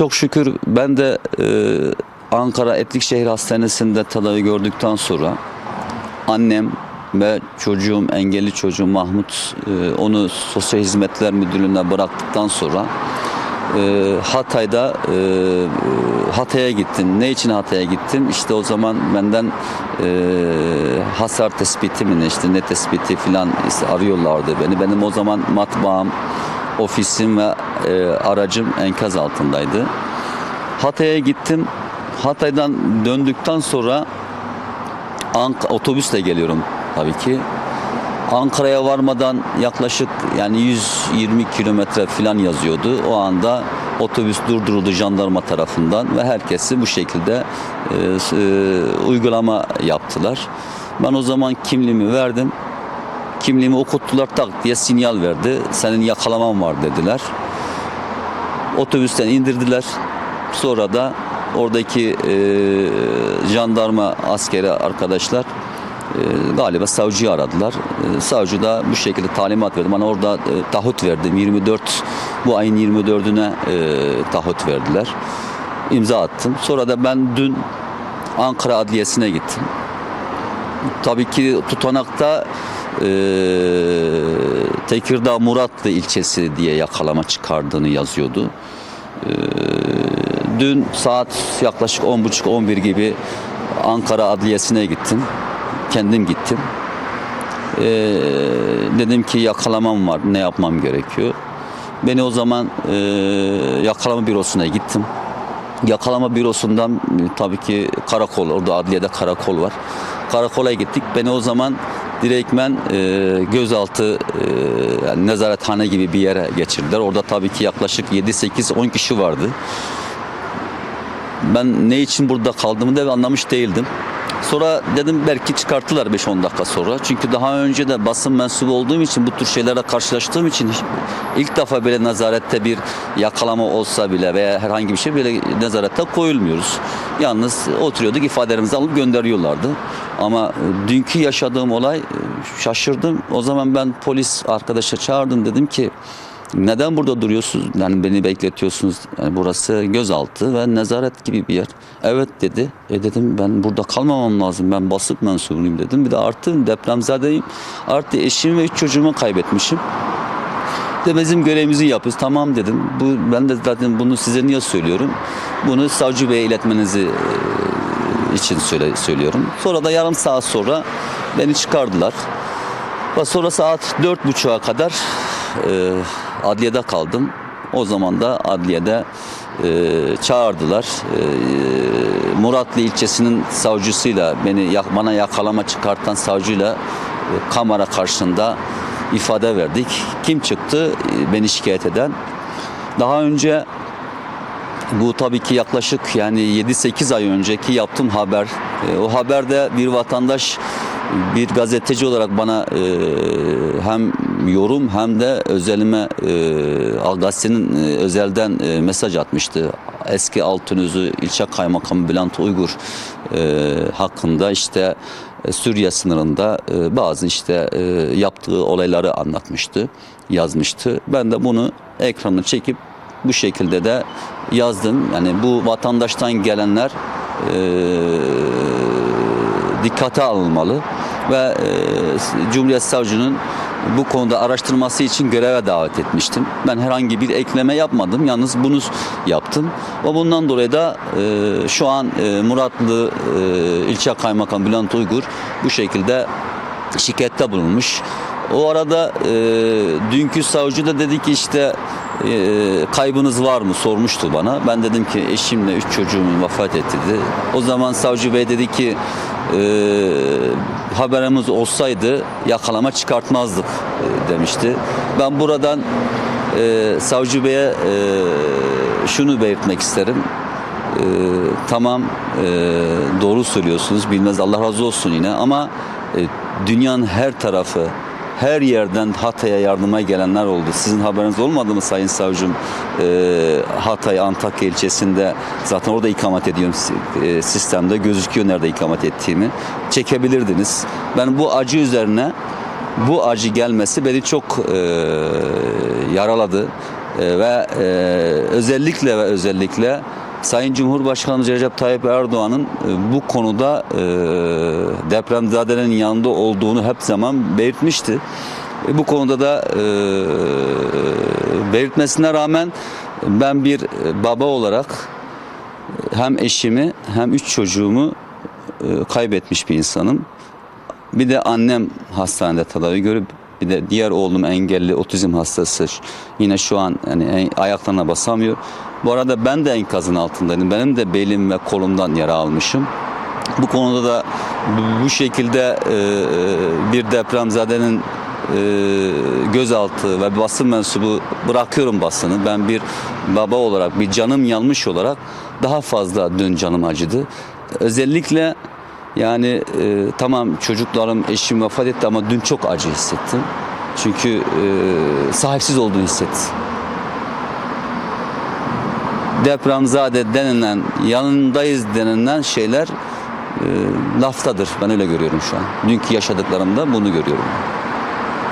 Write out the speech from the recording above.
çok şükür ben de e, Ankara Etlikşehir Hastanesi'nde tedavi gördükten sonra annem ve çocuğum, engelli çocuğum Mahmut e, onu Sosyal Hizmetler Müdürlüğü'ne bıraktıktan sonra e, Hatay'da e, Hatay'a gittim. Ne için Hatay'a gittim? İşte o zaman benden e, hasar tespiti mi ne işte ne tespiti filan işte arıyorlardı beni. Benim o zaman matbaam, ofisim ve e, aracım enkaz altındaydı. Hatay'a gittim. Hatay'dan döndükten sonra Ank otobüsle geliyorum tabii ki. Ankara'ya varmadan yaklaşık yani 120 kilometre falan yazıyordu. O anda otobüs durduruldu jandarma tarafından ve herkesi bu şekilde e, e, uygulama yaptılar. Ben o zaman kimliğimi verdim. Kimliğimi okuttular tak diye sinyal verdi. Senin yakalaman var dediler. Otobüsten indirdiler. Sonra da oradaki e, jandarma askeri arkadaşlar e, galiba savcıyı aradılar. E, savcı da bu şekilde talimat verdi. Bana orada e, taahhüt verdim. 24 bu ayın 24'üne e, taahhüt verdiler. İmza attım. Sonra da ben dün Ankara Adliyesi'ne gittim. Tabii ki tutanakta e, Tekirdağ Muratlı ilçesi diye yakalama çıkardığını yazıyordu. E, dün saat yaklaşık 10.30-11 gibi Ankara Adliyesi'ne gittim. Kendim gittim. E, dedim ki yakalamam var, ne yapmam gerekiyor. Beni o zaman e, yakalama bürosuna gittim. Yakalama bürosundan e, tabii ki karakol, orada adliyede karakol var. Karakola gittik. Beni o zaman direktmen e, gözaltı e, nezarethane gibi bir yere geçirdiler. Orada tabii ki yaklaşık 7-8-10 kişi vardı. Ben ne için burada kaldığımı da anlamış değildim. Sonra dedim belki çıkarttılar 5-10 dakika sonra. Çünkü daha önce de basın mensubu olduğum için bu tür şeylerle karşılaştığım için ilk defa böyle nezarette bir yakalama olsa bile veya herhangi bir şey böyle nezarette koyulmuyoruz. Yalnız oturuyorduk ifadelerimizi alıp gönderiyorlardı. Ama e, dünkü yaşadığım olay e, şaşırdım. O zaman ben polis arkadaşa çağırdım dedim ki neden burada duruyorsunuz? Yani beni bekletiyorsunuz. Yani burası gözaltı ve nezaret gibi bir yer. Evet dedi. E dedim ben burada kalmamam lazım. Ben basıp mensubuyum dedim. Bir de artı depremzadeyim. Artı eşim ve üç çocuğumu kaybetmişim. De bizim görevimizi yapıyoruz. Tamam dedim. Bu ben de zaten bunu size niye söylüyorum? Bunu savcı beye iletmenizi e, için söyle, söylüyorum. Sonra da yarım saat sonra beni çıkardılar. Ve sonra saat dört buçuğa kadar e, adliyede kaldım. O zaman da adliyede e, çağırdılar. E, Muratlı ilçesinin savcısıyla beni bana yakalama çıkartan savcıyla e, kamera karşısında ifade verdik. Kim çıktı e, beni şikayet eden? Daha önce bu tabii ki yaklaşık yani 7-8 ay önceki yaptığım haber. E, o haberde bir vatandaş bir gazeteci olarak bana e, hem yorum hem de özelime e, gazetenin e, özelden e, mesaj atmıştı. Eski Altınözü ilçe kaymakamı Bülent Uygur e, hakkında işte e, Suriye sınırında e, bazı işte e, yaptığı olayları anlatmıştı, yazmıştı. Ben de bunu ekranı çekip bu şekilde de yazdım. Yani bu vatandaştan gelenler e, dikkate alınmalı ve e, Cumhuriyet Savcı'nın bu konuda araştırması için göreve davet etmiştim. Ben herhangi bir ekleme yapmadım. Yalnız bunu yaptım. Ve bundan dolayı da e, şu an e, Muratlı e, ilçe kaymakam Bülent Uygur bu şekilde şikayette bulunmuş. O arada e, dünkü savcı da dedi ki işte kaybınız var mı sormuştu bana. Ben dedim ki eşimle üç çocuğum vefat etti dedi. O zaman savcı bey dedi ki e, haberimiz olsaydı yakalama çıkartmazdık e, demişti. Ben buradan e, savcı beye e, şunu belirtmek isterim. Ee, tamam e, doğru söylüyorsunuz bilmez Allah razı olsun yine ama e, dünyanın her tarafı her yerden Hatay'a yardıma gelenler oldu. Sizin haberiniz olmadı mı Sayın Savcım? Ee, Hatay Antakya ilçesinde zaten orada ikamet ediyorum e, sistemde gözüküyor nerede ikamet ettiğimi. Çekebilirdiniz. Ben bu acı üzerine bu acı gelmesi beni çok e, yaraladı. E, ve e, özellikle ve özellikle Sayın Cumhurbaşkanı Recep Tayyip Erdoğan'ın e, bu konuda e, depremzadelerin yanında olduğunu hep zaman belirtmişti. E, bu konuda da belirtmesine rağmen ben bir baba olarak hem eşimi hem üç çocuğumu kaybetmiş bir insanım. Bir de annem hastanede tedavi görüp bir de diğer oğlum engelli otizm hastası yine şu an yani ayaklarına basamıyor. Bu arada ben de enkazın altındaydım. Benim de belim ve kolumdan yara almışım. Bu konuda da bu- şekilde e, e, bir depremzadenin e, gözaltı ve basın mensubu bırakıyorum basını. Ben bir baba olarak, bir canım yanmış olarak daha fazla dün canım acıdı. Özellikle yani e, tamam çocuklarım, eşim vefat etti ama dün çok acı hissettim. Çünkü sahipsiz olduğunu hissettim. Depremzade denilen, yanındayız denilen şeyler e, laftadır. Ben öyle görüyorum şu an. Dünkü yaşadıklarımda bunu görüyorum.